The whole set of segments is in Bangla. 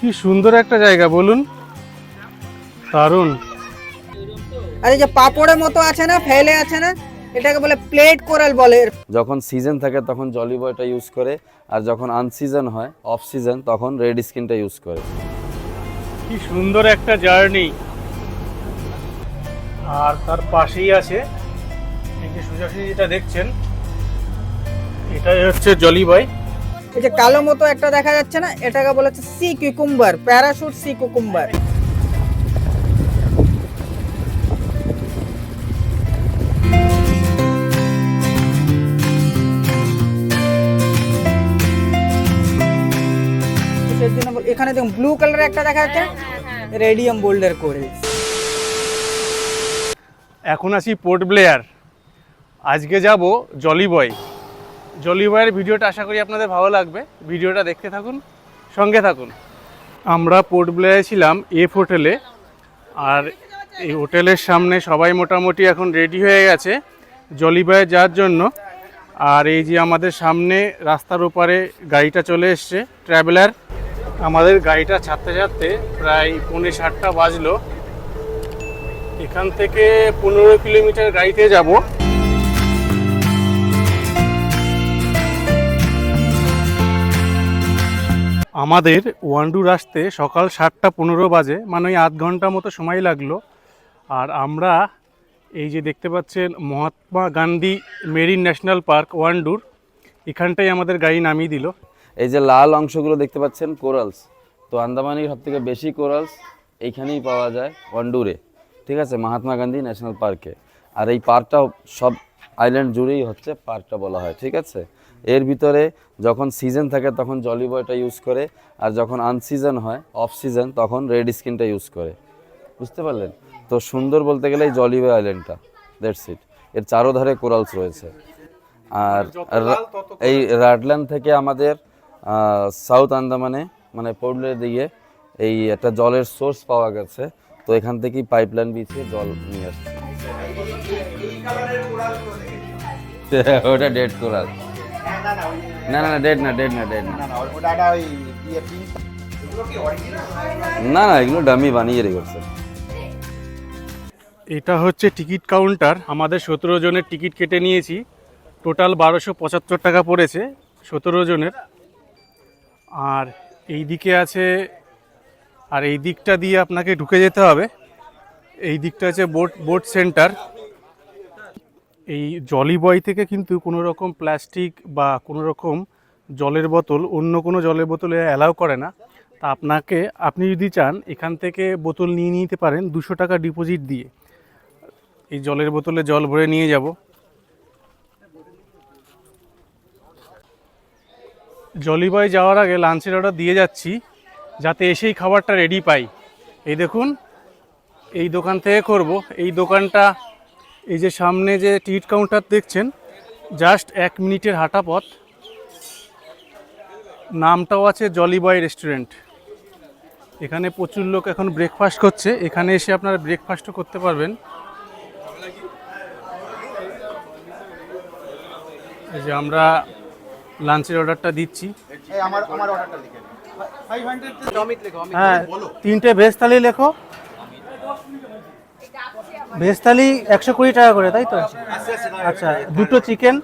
কি সুন্দর একটা জায়গা বলুন। দারুণ। আরে যে পাপড়ের মতো আছে না ফেলে আছে না এটাকে বলে প্লেট কোরাল বলে। যখন সিজন থাকে তখন জলি বয়টা ইউজ করে আর যখন আনসিজন হয় অফ সিজন তখন রেড স্কিনটা ইউজ করে। কি সুন্দর একটা জার্নি আর তার পাশেই আছে এই যে সোজাসুজি যেটা দেখছেন এটাই হচ্ছে জলিবয় এই যে কালো মতো একটা দেখা যাচ্ছে না, এটাকে বলা হচ্ছে sea cucumber parachute sea cucumber এখানে দেখুন ব্লু কালার একটা দেখা যাচ্ছে রেডিয়াম বোল্ডার করে। এখন আসি পোর্ট ব্লেয়ার আজকে যাব জলিবয় জলিবয়ের ভিডিওটা আশা করি আপনাদের ভালো লাগবে। ভিডিওটা দেখতে থাকুন, সঙ্গে থাকুন। আমরা পোর্ট ব্লেয়ারে ছিলাম এফ হোটেলে আর এই হোটেলের সামনে সবাই মোটামুটি এখন রেডি হয়ে গেছে জলিবয়ে যাওয়ার জন্য। আর এই যে আমাদের সামনে রাস্তার ওপারে গাড়িটা চলে এসছে ট্রাভেলার আমাদের গাড়িটা ছাড়তে ছাড়তে প্রায় পৌনে সাতটা বাজলো। এখান থেকে পনেরো কিলোমিটার গাড়িতে যাব। আমাদের ওয়ান্ডুর আসতে সকাল সাতটা পনেরো বাজে মানে ওই আধ ঘণ্টা মতো সময় লাগল। আর আমরা এই যে দেখতে পাচ্ছেন Mahatma Gandhi marine national park Wandoor, এখানটাই আমাদের গাড়ি নামিয়ে দিল। এই যে লাল অংশগুলো দেখতে পাচ্ছেন, কোরালস। তো আন্দামানের সব থেকে বেশি কোরালস এইখানেই পাওয়া যায় ওয়ান্ডুরে। ঠিক আছে, মহাত্মা গান্ধী ন্যাশনাল পার্কে। আর এই পার্কটা সব আইল্যান্ড জুড়েই হচ্ছে, পার্কটা বলা হয়, ঠিক আছে? এর ভিতরে যখন সিজন থাকে তখন জলি বয়টা ইউজ করে আর যখন আনসিজন হয় অফ সিজন তখন রেড স্কিনটা ইউজ করে। বুঝতে পারলেন? তো সুন্দর বলতে গেলে এই জলি বয় আইল্যান্ডটা দ্যাটস ইট এর চারোধারে কোরালস রয়েছে। আর এই রাডল্যান্ড থেকে আমাদের সাউথ আন্দামানে মানে পোর্টলের দিকে এই একটা জলের সোর্স পাওয়া গেছে। তো এখান থেকেই পাইপলাইন বিছিয়ে জল নিয়ে আসছে। ওটা ডেড কোরাল না না না ডেড না ডেড না ডেড না। না না এগুলো ডামি বানিয়ে রেখেছে এটা হচ্ছে টিকিট কাউন্টার। আমাদের সতেরো জনের টিকিট কেটে নিয়েছি। টোটাল বারোশো পঁচাত্তর টাকা পড়েছে সতেরো জনের। আর এই দিকে আছে আর এই দিকটা দিয়ে আপনাকে ঢুকে যেতে হবে। এই দিকটা আছে বোট বোট সেন্টার এই জলি বয় থেকে কিন্তু কোনো রকম প্লাস্টিক বা কোনো রকম জলের বোতল অন্য কোনো জলের বোতলে অ্যালাউ করে না। তা আপনাকে, আপনি যদি চান, এখান থেকে বোতল নিয়ে নিতে পারেন দুশো টাকা ডিপোজিট দিয়ে। এই জলের বোতলে জল ভরে নিয়ে যাব। জলিবয় যাওয়ার আগে লাঞ্চের অর্ডার দিয়ে যাচ্ছি, যাতে এসেই খাবারটা রেডি পাই। এই দেখুন, এই দোকান থেকে করব। এই দোকানটা এই যে সামনে যে টিকিট কাউন্টার দেখছেন জাস্ট এক মিনিটের হাঁটা পথ। নামটাও আছে জলিবয় রেস্টুরেন্ট। এখানে প্রচুর লোক এখন ব্রেকফাস্ট করছে। এখানে এসে আপনারা ব্রেকফাস্টও করতে পারবেন। এই যে আমরা লাঞ্চের অর্ডারটা দিচ্ছি। হ্যাঁ তিনটে ভেজ থালি লেখো। ভেজ থালি একশো কুড়ি টাকা করে, তাই তো? আচ্ছা দুটো চিকেন।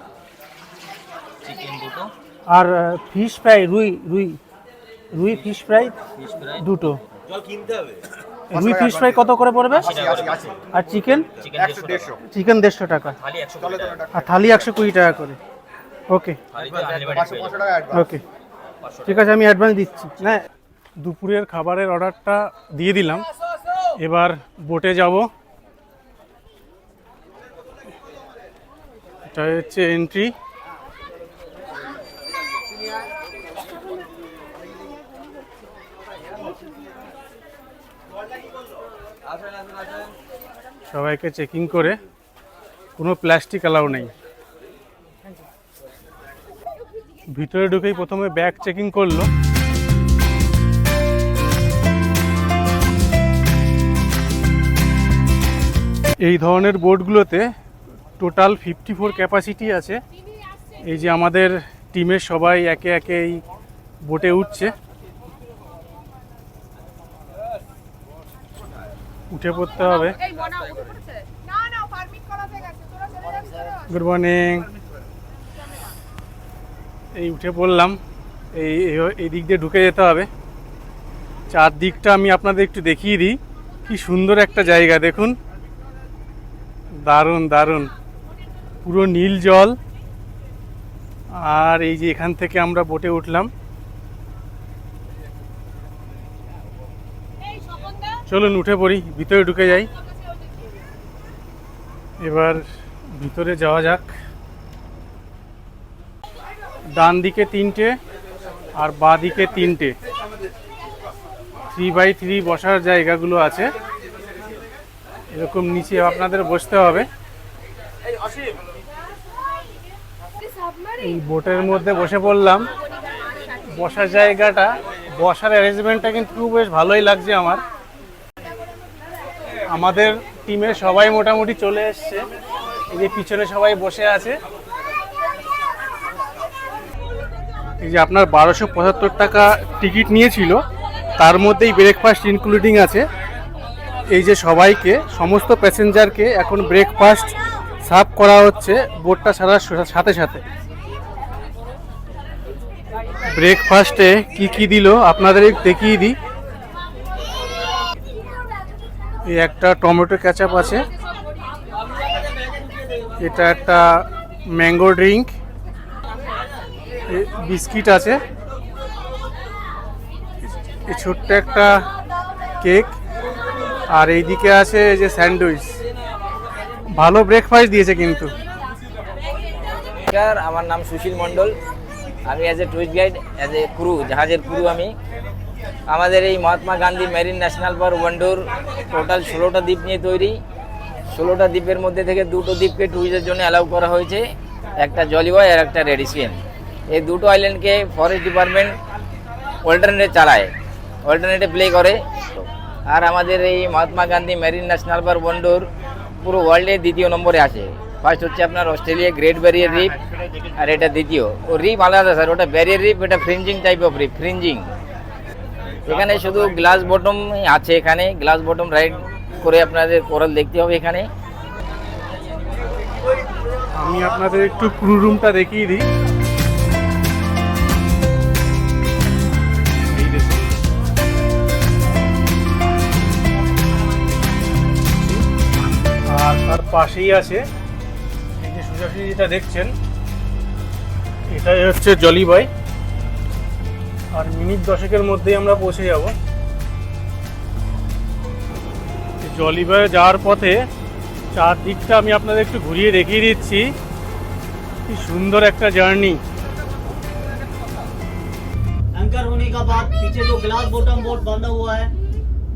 আর ফিশ ফ্রাই রুই রুই রুই ফিশ ফ্রাই দুটো। রুই ফিশ ফ্রাই কত করে পড়বে? আর চিকেন? চিকেন দেড়শো টাকা। আর থালি একশো কুড়ি টাকা করে। ওকে। ওকে। ঠিক আছে, আমি অ্যাডভান্স দিচ্ছি। না দুপুরের খাবারের অর্ডারটা দিয়ে দিলাম। এবার বোটে যাব। এটা হচ্ছে এন্ট্রি সবাইকে চেকিং করে। কোনো প্লাস্টিক অ্যালাউ নেই। ভিতরে ঢুকেই প্রথমে ব্যাগ চেকিং করল। এই ধরনের বোটগুলোতে টোটাল ফিফটি ফোর ক্যাপাসিটি আছে। এই যে আমাদের টিমের সবাই একে একে এই বোটে উঠছে। উঠে পড়তে হবে। গুড মর্নিং এই উঠে পড়লাম। এই এই- এই দিক দিয়ে ঢুকে যেতে হবে। চারদিকটা আমি আপনাদের একটু দেখিয়ে দিই। কি সুন্দর একটা জায়গা, দেখুন। দারুণ দারুণ। পুরো নীল জল। আর এই যে এখান থেকে আমরা বোটে উঠলাম। চলুন উঠে পড়ি ভিতরে ঢুকে যাই। এবার ভিতরে যাওয়া যাক। ডান দিকে তিনটে আর বাঁ দিকে তিনটে। থ্রি বাই থ্রি বসার জায়গাগুলো আছে। এরকম নিচে আপনাদের বসতে হবে। এই বোটের মধ্যে বসে পড়লাম। বসার জায়গাটা, বসার অ্যারেঞ্জমেন্টটা কিন্তু বেশ ভালোই লাগছে আমার। আমাদের টিমের সবাই মোটামুটি চলে এসছে। এই যে পিছনে সবাই বসে আছে। এই যে আপনার বারোশো পঁচাত্তর টাকা টিকিট নিয়েছিল, তার মধ্যেই ব্রেকফাস্ট ইনক্লুডিং আছে। এই যে সবাইকে, সমস্ত প্যাসেঞ্জারকে এখন ব্রেকফাস্ট সার্ভ করা হচ্ছে বোটটা ছাড়ার স- সাথে সাথে। ব্রেকফাস্টে কি কি দিল? আপনাদের দেখিয়ে দিই। একটা টমেটো ক্যাচাপ আছে। এটা একটা ম্যাঙ্গো ড্রিঙ্ক। বিস্কিট আছে। ছোট্ট একটা কেক। আর এইদিকে আছে যে স্যান্ডউইচ। ভালো ব্রেকফাস্ট দিয়েছে কিন্তু। আমার নাম সুশীল মণ্ডল। আমি as a tourist guide as a crew জাহাজের ক্রু আমি। আমাদের এই Mahatma Gandhi marine national park Wandoor total ষোলোটা দ্বীপ নিয়ে তৈরি। ষোলোটা দ্বীপের মধ্যে থেকে দুটো দ্বীপকে ট্যুরিস্টের জন্য অ্যালাউ করা হয়েছে। একটা জলিবয় আর একটা রেডিসিয়ান এই দুটো আইল্যান্ডকে ফরেস্ট ডিপার্টমেন্ট অল্টারনেটে চালায় অল্টারনেটে প্লে করে। আর আমাদের এই Mahatma Gandhi marine national park Wandoor পুরো ওয়ার্ল্ডে দ্বিতীয় নম্বরে আছে ফার্স্ট হচ্ছে আপনার অস্ট্রেলিয়া গ্রেট ব্যারিয়ার রিপ আর এটা দ্বিতীয়। ও রিপ আলাদা স্যার ওটা ব্যারিয়ার রিপ এটা fringing type of reef fringing এখানে শুধু গ্লাস বটম আছে এখানে গ্লাস বটম রাইড করে আপনাদের কোরাল দেখতে হবে এখানে। আমি আপনাদের একটু ক্রু রুমটা দেখিয়ে দিই। আর তার পাশেই আছে এই যে সোজাসুজি যেটা দেখছেন এটাই হচ্ছে জলিবয় আর মিনিট দশেকের মধ্যেই আমরা পৌঁছে যাব জলিবয়ে যাওয়ার পথে চারদিকটা আমি আপনাদের একটু ঘুরিয়ে দেখিয়ে দিচ্ছি কি সুন্দর একটা জার্নি एंकर होने का बाद पीछे जो ग्लास बॉटम बोट बंधा हुआ है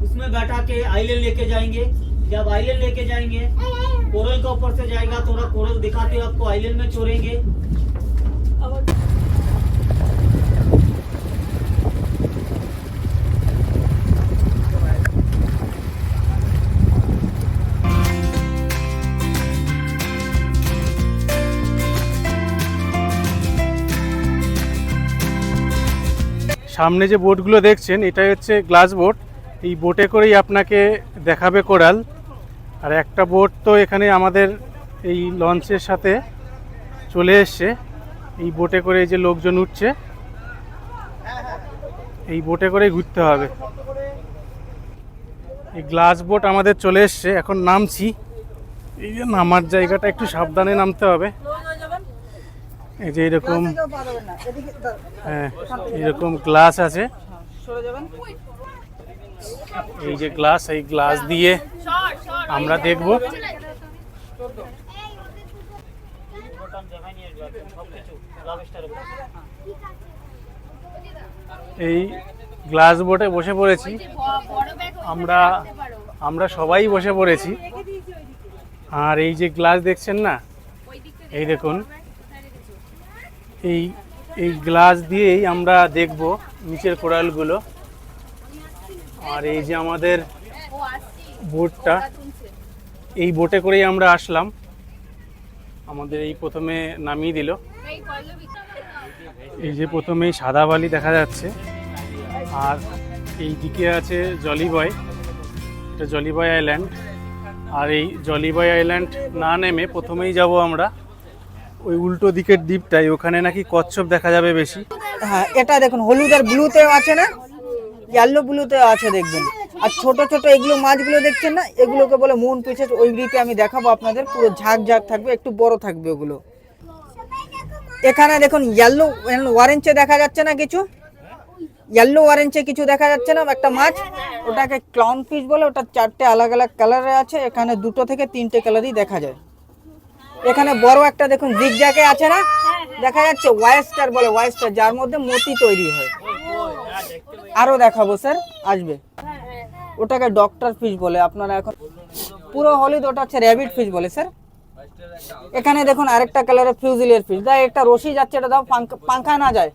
उसमें बैठा के आइलैंड लेके जाएंगे जब आइलैंड लेके जाएंगे कोरल के ऊपर से जाएगा थोड़ा कोरल दिखाते हुए आपको आइलैंड में छोड़ेंगे সামনে যে বোটগুলো দেখছেন এটাই হচ্ছে গ্লাস বোট এই বোটে করেই আপনাকে দেখাবে কোরাল আর একটা বোট তো এখানে আমাদের এই লঞ্চের সাথে চলে এসছে। এই বোটে করে যে লোকজন উঠছে, এই বোটে করে ঘুরতে হবে। এই গ্লাস বোট আমাদের চলে এসছে, এখন নামছি। এই যে নামার জায়গাটা একটু সাবধানে নামতে হবে। এই যে এরকম হ্যাঁ এরকম গ্লাস আছে। এই যে গ্লাস, এই গ্লাস দিয়ে আমরা দেখব। এই গ্লাস বোটে বসে পড়েছি। আমরা আমরা সবাই বসে পড়েছি। আর এই যে গ্লাস দেখছেন না? এই দেখুন। এই এই গ্লাস দিয়েই আমরা দেখব নিচের কোরালগুলো আর এই যে আমাদের বোটটা। এই বোটে করেই আমরা আসলাম। আমাদের এই প্রথমে নামিয়ে দিল। এই যে প্রথমেই সাদা বালি দেখা যাচ্ছে। আর এই দিকে আছে জলিবয়। এটা জলিবয় আইল্যান্ড। আর এই জলিবয় আইল্যান্ড না নেমে প্রথমেই যাব আমরা ওই উল্টো দিকের দ্বীপটাই ওখানে নাকি কচ্ছপ দেখা যাবে বেশি। হ্যাঁ এটা দেখুন, হলুদ আর ব্লুতেও আছে না? ইয়েলো ব্লুতেও আছে, দেখবেন। আর ছোট ছোট এগুলো মাছগুলো দেখছেন না? এগুলোকে বলে মন পিসেস ওই দ্বীপে আমি দেখাবো আপনাদের। পুরো ঝাঁক ঝাঁক থাকবে, একটু বড় থাকবে ওগুলো। এখানে দেখুন ইয়েলো অরেঞ্জে দেখা যাচ্ছে না কিছু? ইয়েলো অরেঞ্জে কিছু দেখা যাচ্ছে না? একটা মাছ, ওটাকে ক্লাউন ফিশ বলে, ওটা চারটে আলাদা আলাদা কালারে আছে। এখানে দুটো থেকে তিনটে কালারই দেখা যায়। এখানে বড় একটা দেখুন জিগজ্যাকে আছে না? দেখা যাচ্ছে ওয়াইস্টার বলে ওয়াইস্টার যার মধ্যে মতি তৈরি হয়। আরও দেখাবো স্যার আসবে। ওটাকে ডক্টর ফিশ বলে আপনারা এখন পুরো হলুদ ওটা হচ্ছে র্যাবিট ফিশ বলে স্যার এখানে দেখুন আরেকটা কালারের ফিউজিলিয়ার ফিশ দা একটা রশি যাচ্ছে এটা দাও পাঙ্খা- না যায়।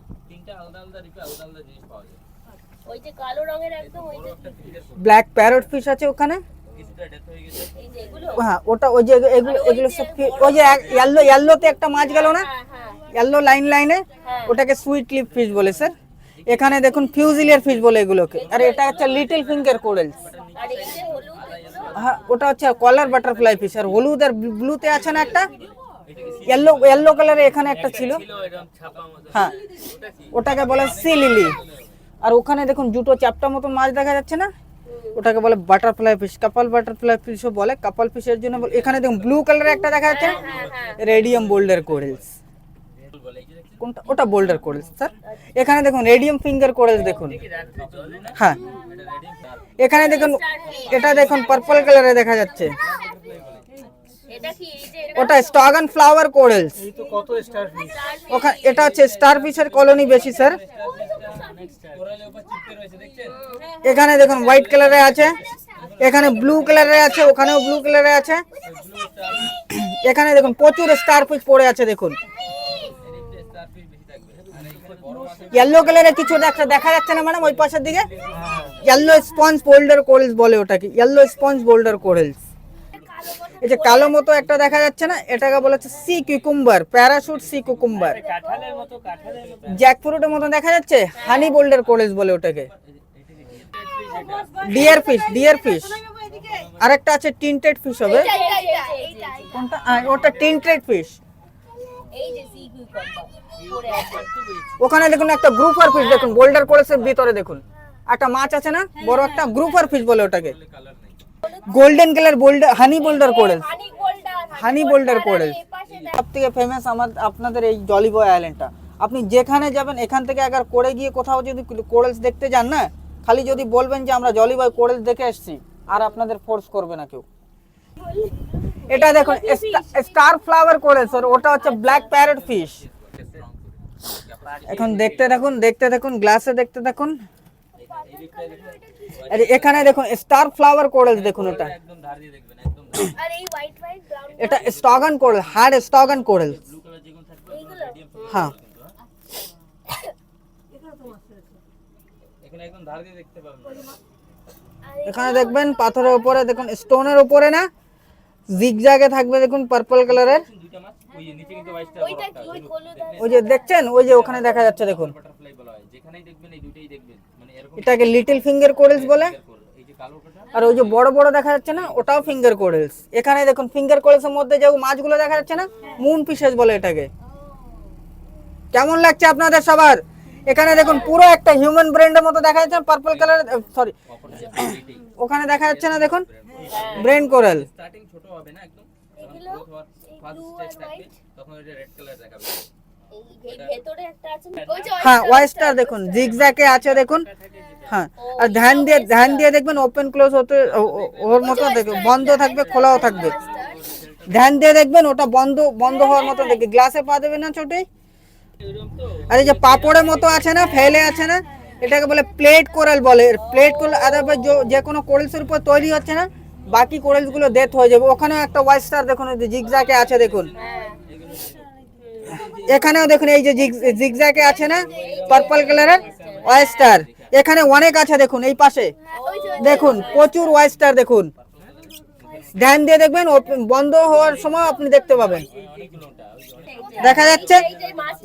যে যে ব্ল্যাক প্যারট ফিশ আছে ওখানে। যে হ্যাঁ ওটা ওই যে এগুলো এগুলো সব ওই যে ইয়েলো ইয়েলোতে একটা মাছ গেল না? ইয়েলো লাইন লাইনে ওটাকে সুইট লিপ ফিশ বলে স্যার এখানে দেখুন ফিউজিলিয়ার ফিশ বলে এগুলোকে। আর এটা হচ্ছে লিটল ফিঙ্গার কোরেলস হ্যাঁ ওটা হচ্ছে কলার বাটারফ্লাই ফিশ আর হলুদ আর ব্লুতে আছে না একটা? ইয়েলো ইয়েলো কালারে এখানে একটা ছিল। হ্যাঁ ওটাকে বলে সি লিলি আর ওখানে দেখুন দুটো চ্যাপটা মতো মাছ দেখা যাচ্ছে না? ওটাকে বলে বাটারফ্লাই ফিশ কাপাল বাটারফ্লাই ফিশও বলে কাপাল ফিশের জন্য বলে- এখানে দেখুন ব্লু কালারের একটা দেখা যাচ্ছে। রেডিয়াম বোল্ডার কোরেলস কোনটা? ওটা বোল্ডার কোরেলস স্যার। এখানে দেখুন রেডিয়াম ফিঙ্গার কোরেলস দেখুন। হ্যাঁ। এখানে দেখুন, এটা দেখুন পার্পল কালারে দেখা যাচ্ছে। ওটা স্টগান ফ্লাওয়ার কোরেলস ওখানে এটা হচ্ছে স্টার ফিশের কলোনি বেশি, স্যার। এখানে দেখুন হোয়াইট কালারে আছে। এখানে ব্লু কালারে আছে, ওখানেও ব্লু কালারে আছে। এখানে দেখুন, প্রচুর স্টার ফিশ পড়ে আছে, দেখুন। ইয়েলো কালারে কিছু একটা দেখা যাচ্ছে না ম্যাডাম ওই পাশের দিকে? ইয়েলো স্পঞ্জ বোল্ডার কোরেলস বলে ওটাকে ইয়েলো স্পঞ্জ বোল্ডার কোরেলস এই যে কালো মতো একটা দেখা যাচ্ছে না এটাকে বলা হচ্ছে sea cucumber parachute sea cucumber জ্যাকফ্রুটের মতো দেখা যাচ্ছে? হানি বোল্ডার কোরেলস বলে ওটাকে। ডিয়ার ফিশ ডিয়ার ফিশ আরেকটা আছে টিন্টেড ফিশ হবে। কোনটা? ওটা টিন্টেড ফিশ এই যে সি কিউকাম্বার ওখানে দেখুন একটা গ্রুপার ফিশ দেখুন বোল্ডার কোরেলসের ভিতরে দেখুন। একটা মাছ আছে না বড় একটা গ্রুপার ফিশ বলে ওটাকে। Golden colour boulder honey boulder corals honey boulder coral সব থেকে ফেমাস আমার আপনাদের এই জলিবয় আইল্যান্ডটা আপনি যেখানে যাবেন এখান থেকে একবার করে গিয়ে কোথাও যদি কোরেলস দেখতে যান না খালি যদি বলবেন যে আমরা জলিবয় কোরেলস দেখে এসেছি আর আপনাদের ফোর্স করবে না কেউ। এটা দেখুন স্টার ফ্লাওয়ার কোরেলস আর ওটা হচ্ছে ব্ল্যাক প্যারট ফিশ এখন দেখতে দেখুন দেখতে দেখুন গ্লাসে দেখতে দেখুন। আরে, এখানে দেখুন স্টার ফ্লাওয়ার কোরেলস দেখুন ওটা। এটা staghorn coral hard staghorn coral হ্যাঁ। এখানে দেখবেন, পাথরের উপরে, দেখুন স্টোনের উপরে না জিগজাগে থাকবে, দেখুন পার্পল কালারের ওইটা কি? ওই ওই যে দেখছেন? ওই যে ওখানে দেখা যাচ্ছে দেখুন। এটাকে লিটল ফিঙ্গার কোরেলস বলে? আর ওই যে বড় বড় দেখা যাচ্ছে না ওটাও ফিঙ্গার কোরেলস এখানে দেখুন ফিঙ্গার কোরেলসের মধ্যে যে মাছগুলো দেখা যাচ্ছে না মুন পিসেস বলে এটাকে। কেমন লাগছে আপনাদের সবার? এখানে দেখুন পুরো একটা হিউম্যান ব্রেন্ডের মতো দেখা যাচ্ছে পার্পল কালার সরি ওখানে দেখা যাচ্ছে না দেখুন ব্রেন কোরাল এগুলো? ব্লু আর হোয়াইট এই ভে- ভেতরে একটা আছে না? ওই যে হ্যাঁ ওয়েস্টার দেখুন জিগজ্যাকে আছে দেখুন। হ্যাঁ আর ধ্যান দিয়ে ধ্যান দিয়ে দেখবেন ওপেন ক্লোজ হতে ওর মতো দেখবে বন্ধ থাকবে খোলাও থাকবে। ধ্যান দিয়ে দেখবেন ওটা বন্ধ বন্ধ হওয়ার মতো দেখবে। গ্লাসে পা দেবে না ছোটে। আর এই যে পাপড়ের মতো আছে না ফেলে আছে না এটাকে বলে প্লেট কোরাল বলে। প্লেট কোরাল আদারওয়াইজ যে কোনো কোরেলসের উপর তৈরি হচ্ছে না বাকি কোরেলসগুলো ডেথ হয়ে যাবে। ওখানেও একটা ওয়েস্টার দেখুন জিগজ্যাকে আছে দেখুন। এখানেও দেখুন, এই যে জিগজ্যাকে আছে না? পার্পল কালারের ওয়েস্টার এখানে অনেক আছে দেখুন, এই পাশে। দেখুন, প্রচুর ওয়েস্টার দেখুন। ধ্যান দিয়ে দেখবেন বন্ধ হওয়ার সময় আপনি দেখতে পাবেন। দেখা যাচ্ছে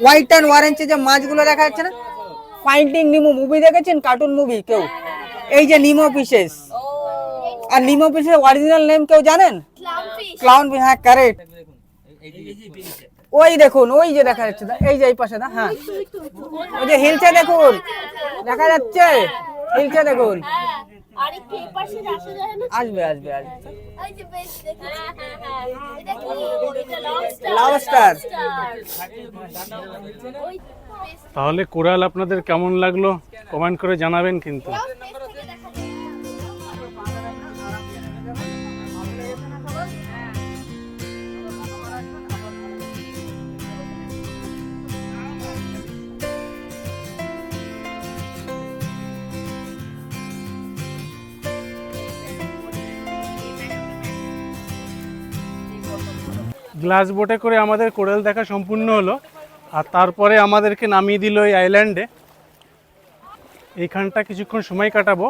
হোয়াইট অ্যান্ড অরেঞ্জে যে মাছগুলো দেখা যাচ্ছে না? ফাইন্ডিং নিমো মুভি দেখেছেন? কার্টুন মুভি কেউ? এই যে নিমো পিসেস আর নিমো ফিশের অরিজিনাল নেম কেউ জানেন? ক্লাউন ফিশ হ্যাঁ কারেক্ট ওই দেখুন ওই যে দেখা যাচ্ছে দা, এই যে এই পাশে দা হ্যাঁ। ওই যে হিলছে দেখুন দেখা যাচ্ছে। হিলছে দেখুন। হ্যাঁ, না? আসবে। আসবে আসবে তাহলে কোরাল আপনাদের কেমন লাগল? কমেন্ট করে জানাবেন কিন্তু। গ্লাস বোটে করে আমাদের কোরাল দেখা সম্পূর্ণ হলো। আর তারপরে আমাদেরকে নামিয়ে দিল এই আইল্যান্ডে। এইখানটা কিছুক্ষণ সময় কাটাবো।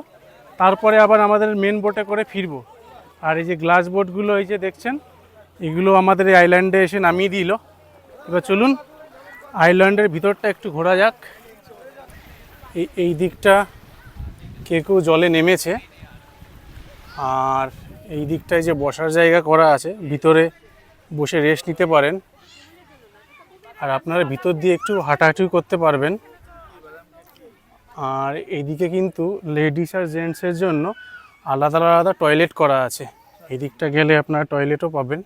তারপরে আবার আমাদের মেন বোটে করে ফিরবো। আর এই যে গ্লাস বোটগুলো এই যে দেখছেন, এগুলো আমাদের এই আইল্যান্ডে এসে নামিয়ে দিল। এবার চলুন, আইল্যান্ডের ভিতরটা একটু ঘোরা যাক। এই এই দিকটা কে কেউ জলে নেমেছে। আর এই দিকটায় যে বসার জায়গা করা আছে, ভিতরে বসে রেস্ট নিতে পারেন। আর আপনারা ভিতর দিয়ে একটু হাঁটাহাঁটি করতে পারবেন। আর এইদিকে কিন্তু লেডিস আর জেন্টসের জন্য আলাদা আলাদা টয়লেট করা আছে। এই দিকটা গেলে আপনারা টয়লেটও পাবেন।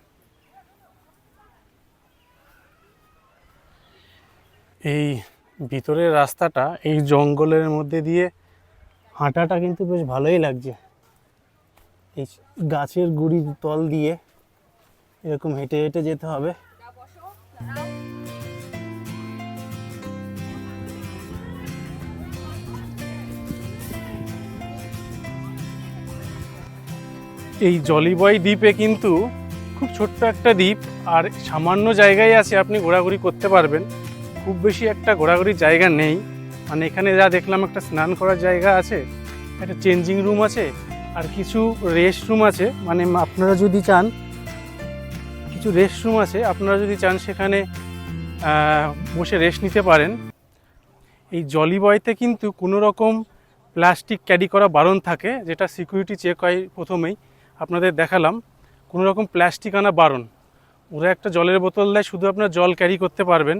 এই ভিতরের রাস্তাটা, এই জঙ্গলের মধ্যে দিয়ে হাঁটাটা কিন্তু বেশ ভালোই লাগছে। এই গাছের গুড়ি তল দিয়ে এরকম হেঁটে হেঁটে যেতে হবে। এই জলিবয় দ্বীপে কিন্তু খুব ছোট্ট একটা দ্বীপ, আর সামান্য জায়গায় আছে আপনি ঘোরাঘুরি করতে পারবেন। খুব বেশি একটা ঘোরাঘুরির জায়গা নেই। মানে এখানে যা দেখলাম একটা স্নান করার জায়গা আছে, একটা চেঞ্জিং রুম আছে, আর কিছু রেস্ট রুম আছে। মানে আপনারা যদি চান কিছু রেস্ট রুম আছে, আপনারা যদি চান সেখানে বসে রেস্ট নিতে পারেন। এই জলিবয়তে কিন্তু কোনো রকম প্লাস্টিক ক্যারি করা বারণ থাকে, যেটা সিকিউরিটি চেক হয় প্রথমেই। আপনাদের দেখালাম কোনো রকম প্লাস্টিক আনা বারণ। ওরা একটা জলের বোতল দেয়, শুধু আপনার জল ক্যারি করতে পারবেন।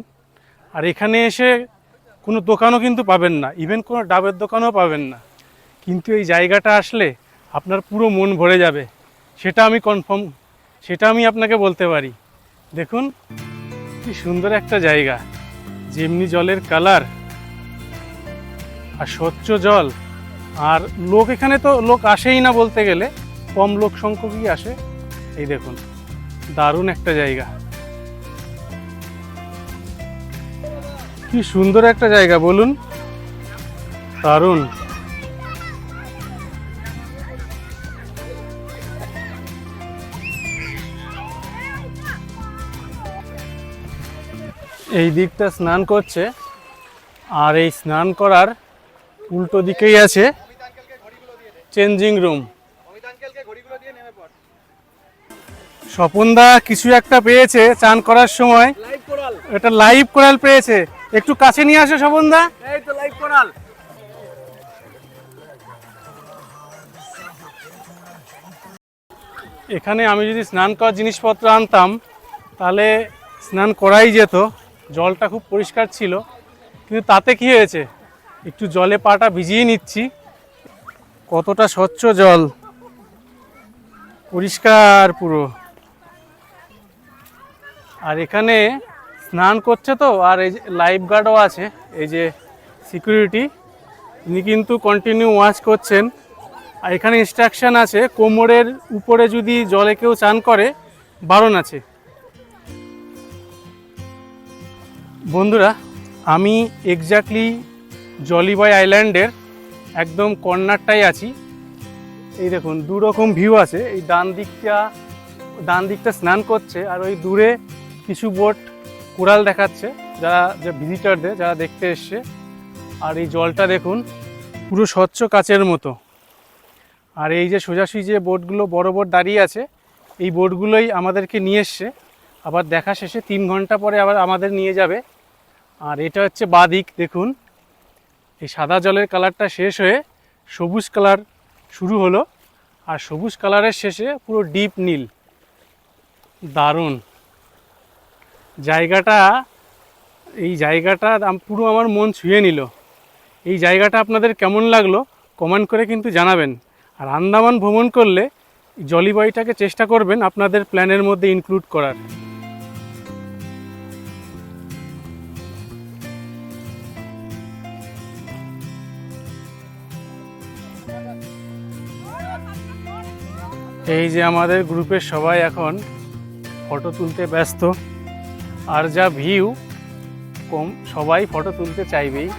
আর এখানে এসে কোনো দোকানও কিন্তু পাবেন না ইভেন কোনো ডাবের দোকানও পাবেন না। কিন্তু এই জায়গাটা আসলে আপনার পুরো মন ভরে যাবে, সেটা আমি কনফার্ম সেটা আমি আপনাকে বলতে পারি। দেখুন, কি সুন্দর একটা জায়গা। যেমনি জলের কালার আর স্বচ্ছ জল। আর লোক এখানে তো, লোক আসেই না বলতে গেলে, কম লোক সংখ্যকই আসে। এই দেখুন, দারুণ একটা জায়গা। কি সুন্দর একটা জায়গা, বলুন। দারুণ। এই দিকটা স্নান করছে আর এই স্নান করার উল্টো দিকেই আছে চেঞ্জিং রুম স্বপনদা কিছু একটা পেয়েছে চান করার সময়। এটা লাইভ কোরাল পেয়েছে। একটু কাছে নিয়ে আসো স্বপনদা। এই লাইভ কোরাল। এখানে আমি যদি স্নান করার জিনিসপত্র আনতাম তাহলে স্নান করাই যেত। জলটা খুব পরিষ্কার ছিল, কিন্তু তাতে কি হয়েছে? একটু জলে পাটা ভিজিয়ে নিচ্ছি। কতটা স্বচ্ছ জল। পরিষ্কার পুরো। আর এখানে স্নান করছে তো, আর এই যে লাইফ গার্ডও আছে, এই যে সিকিউরিটি। তিনি কিন্তু কন্টিনিউ ওয়াচ করছেন। আর এখানে ইনস্ট্রাকশন আছে, কোমরের উপরে যদি জলে কেউ চান করে, বারণ আছে। বন্ধুরা, আমি এক্স্যাক্টলি জলিবয় আইল্যান্ডের একদম কর্নারটাই আছি। এই দেখুন দু রকম ভিউ আছে। এই ডান দিকটা ডান দিকটা স্নান করছে আর ওই দূরে কিছু বোট কোরাল দেখাচ্ছে, যারা, যে ভিজিটারদের যারা দেখতে এসছে। আর এই জলটা দেখুন, পুরো স্বচ্ছ কাচের মতো। আর এই যে সোজাসুজি যে বোটগুলো বড় বোট দাঁড়িয়ে আছে, এই বোটগুলোই আমাদেরকে নিয়ে এসছে। আবার দেখা শেষে তিন ঘণ্টা পরে আবার আমাদের নিয়ে যাবে। আর এটা হচ্ছে বাদিক, দেখুন। এই সাদা জলের কালারটা শেষ হয়ে সবুজ কালার শুরু হলো। আর সবুজ কালারের শেষে পুরো ডিপ নীল। দারুণ। জায়গাটা, এই জায়গাটা পুরো আমার মন ছুঁয়ে নিল। এই জায়গাটা আপনাদের কেমন লাগল কমেন্ট করে কিন্তু জানাবেন। আর আন্দামান ভ্রমণ করলে জলিবয়টাকে চেষ্টা করবেন আপনাদের প্ল্যানের মধ্যে ইনক্লুড করার। এই যে আমাদের গ্রুপের সবাই এখন ফটো তুলতে ব্যস্ত। আর যা ভিউ কম সবাই ফটো তুলতে চাইবেই।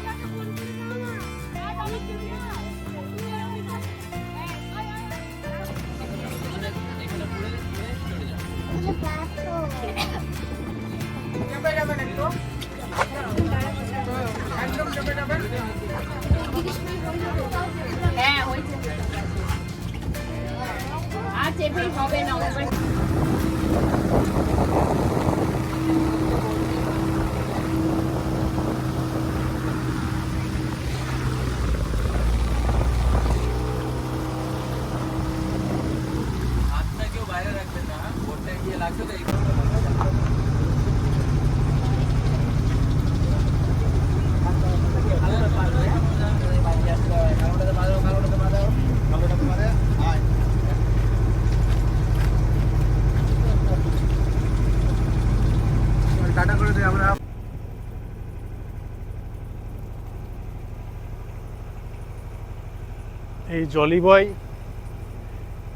এই জলি বয়,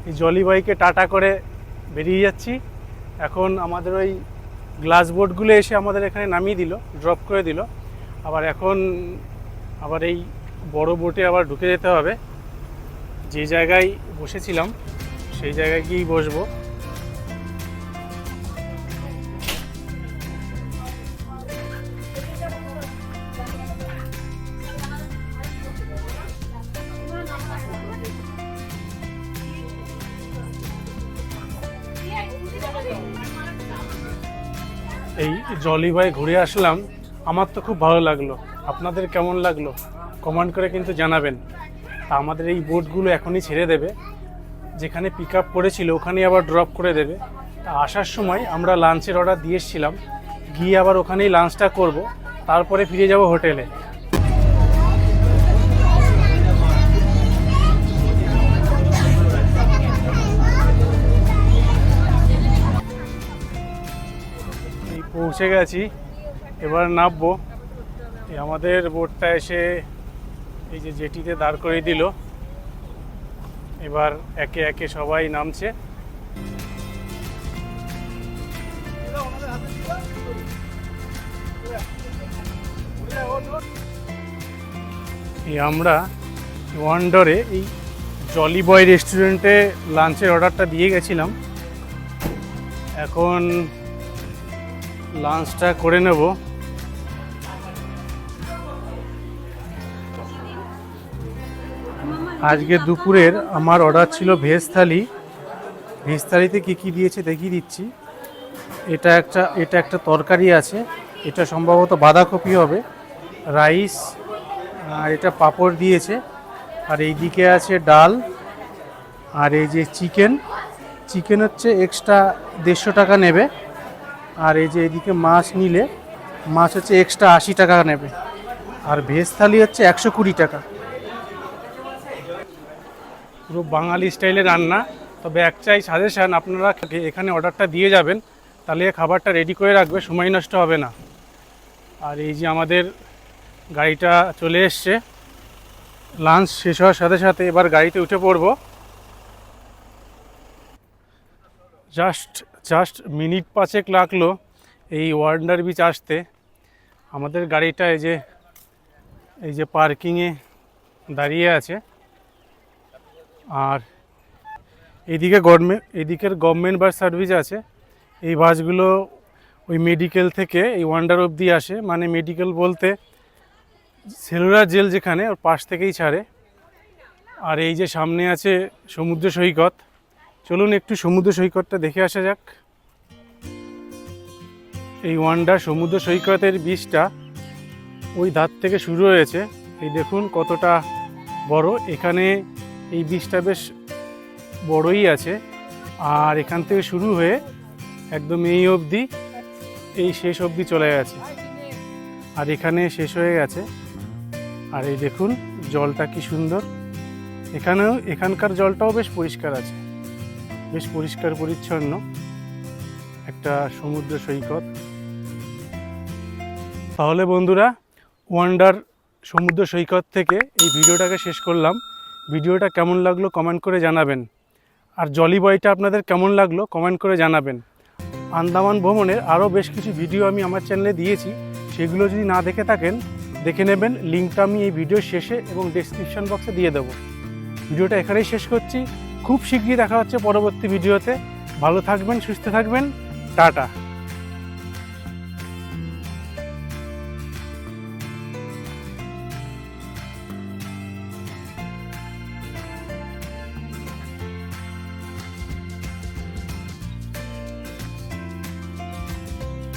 এই জলি বয়কে টাটা করে বেরিয়ে যাচ্ছি। এখন আমাদের ওই গ্লাস বোর্ডগুলো এসে আমাদের এখানে নামিয়ে দিল, ড্রপ করে দিল। আবার এখন আবার এই বড় বোটে আবার ঢুকে যেতে হবে। যে জায়গায় বসেছিলাম, সেই জায়গায় গিয়েই বসবো। জলিবাই ঘুরে আসলাম। আমার তো খুব ভালো লাগল। আপনাদের কেমন লাগল? কমেন্ট করে কিন্তু জানাবেন। তা আমাদের এই বোটগুলো এখনই ছেড়ে দেবে। যেখানে পিক আপ করেছিল, ওখানেই আবার ড্রপ করে দেবে। তা আসার সময় আমরা লাঞ্চের অর্ডার দিয়ে এসেছিলাম। গিয়ে আবার ওখানেই লাঞ্চটা করব। তারপরে ফিরে যাব হোটেলে এই পৌঁছে গেছি। এবার নামবো। এই আমাদের বোটটা এসে এই যে জেটিতে দাঁড় করে দিল। এবার একে একে সবাই নামছে। এই আমরা ওয়ান্ডারে এই জলি বয় রেস্টুরেন্টে লাঞ্চের অর্ডারটা দিয়ে গেছিলাম। এখন লাঞ্চটা করে নেব। আজকে দুপুরের আমার অর্ডার ছিল ভেজ থালি। ভেজ থালিতে কী কী দিয়েছে দেখিয়ে দিচ্ছি। এটা একটা এটা একটা তরকারি আছে। এটা সম্ভবত বাঁধাকপি হবে, রাইস, আর এটা পাঁপড় দিয়েছে। আর এইদিকে আছে ডাল, আর এই যে চিকেন। চিকেন হচ্ছে এক্সট্রা দেড়শো টাকা নেবে। আর এই যে এদিকে মাছ নিলে, মাছ হচ্ছে এক্সট্রা আশি টাকা নেবে। আর ভেজ থালি হচ্ছে একশো কুড়ি টাকা। পুরো বাঙালি স্টাইলে রান্না। তবে একটাই সাজেশান আপনারা এখানে অর্ডারটা দিয়ে যাবেন, তাহলে খাবারটা রেডি করে রাখবে, সময় নষ্ট হবে না। আর এই যে আমাদের গাড়িটা চলে এসছে। লাঞ্চ শেষ হওয়ার সাথে সাথে এবার গাড়িতে উঠে পড়ব। জাস্ট জাস্ট মিনিট পাঁচেক লাগল এই ওয়ান্ডার বিচ আসতে। আমাদের গাড়িটা এই যে এই যে পার্কিংয়ে দাঁড়িয়ে আছে। আর এদিকে গভর্নমেন্ট, এদিকের গভর্নমেন্ট বাস সার্ভিস আছে। এই বাসগুলো ওই মেডিকেল থেকে এই ওয়ান্ডার অবধি আসে। মানে মেডিকেল বলতে সেলুলার জেল যেখানে, ওর পাশ থেকেই ছাড়ে। আর এই যে সামনে আছে সমুদ্র সৈকত। চলুন একটু সমুদ্র সৈকতটা দেখে আসা যাক। এই ওয়ান্ডার সমুদ্র সৈকতের বীজটা ওই ধার থেকে শুরু হয়েছে। এই দেখুন কতটা বড়। এখানে এই বীজটা বেশ বড়ই আছে। আর এখান থেকে শুরু হয়ে একদম এই অবধি, এই শেষ অবধি চলে গেছে। আর এখানে শেষ হয়ে গেছে। আর এই দেখুন জলটা কি সুন্দর। এখানেও, এখানকার জলটাও বেশ পরিষ্কার আছে। বেশ পরিষ্কার, পরিচ্ছন্ন একটা সমুদ্র সৈকত। তাহলে বন্ধুরা, ওয়ান্ডার সমুদ্র সৈকত থেকে এই ভিডিওটাকে শেষ করলাম। ভিডিওটা কেমন লাগল কমেন্ট করে জানাবেন। আর জলি বয়টা আপনাদের কেমন লাগল কমেন্ট করে জানাবেন। আন্দামান ভ্রমণের আরও বেশ কিছু ভিডিও আমি আমার চ্যানেলে দিয়েছি। সেগুলো যদি না দেখে থাকেন, দেখে নেবেন, লিঙ্কটা আমি এই ভিডিও শেষে এবং ডেসক্রিপশন বক্সে দিয়ে দেবো। ভিডিওটা এখানেই শেষ করছি। খুব শীঘ্রই দেখা হচ্ছে পরবর্তী ভিডিওতে। ভালো থাকবেন সুস্থ থাকবেন। টাটা।